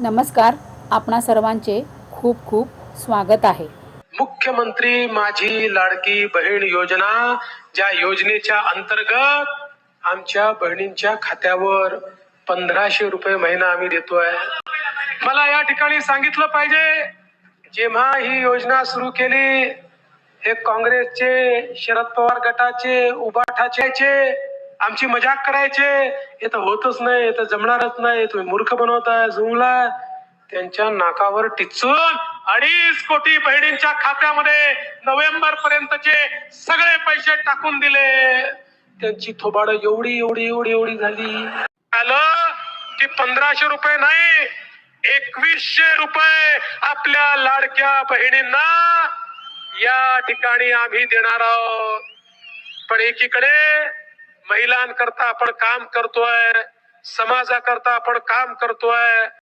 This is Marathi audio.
नमस्कार आपणा सर्वांचे खूप खूप स्वागत आहे. मुख्यमंत्री माझी लाडकी बहीण योजना ज्या योजनेच्या अंतर्गत आमच्या बहिणींच्या खात्यावर पंधराशे रुपये महिना आम्ही देतोय. मला या ठिकाणी सांगितलं पाहिजे जेव्हा ही योजना सुरू केली हे काँग्रेसचे शरद पवार गटाचे उभाठाचे आमची मजाक करायचे. हे तर होतच नाही हे तर जमणारच नाही. तुम्ही मूर्ख बनवताय जुमला त्यांच्या नाकावर टिचून अडीच कोटी बहिणींच्या खात्यामध्ये नोव्हेंबर पर्यंतचे सगळे पैसे टाकून दिले. त्यांची थोबाड एवढी एवढी एवढी एवढी झाली. आलं की पंधराशे रुपये नाही एकवीसशे रुपये आपल्या लाडक्या बहिणींना या ठिकाणी आम्ही देणार आहोत. पण एकीकडे करता आपण काम करतोय समाजाकरता आपण काम करतोय.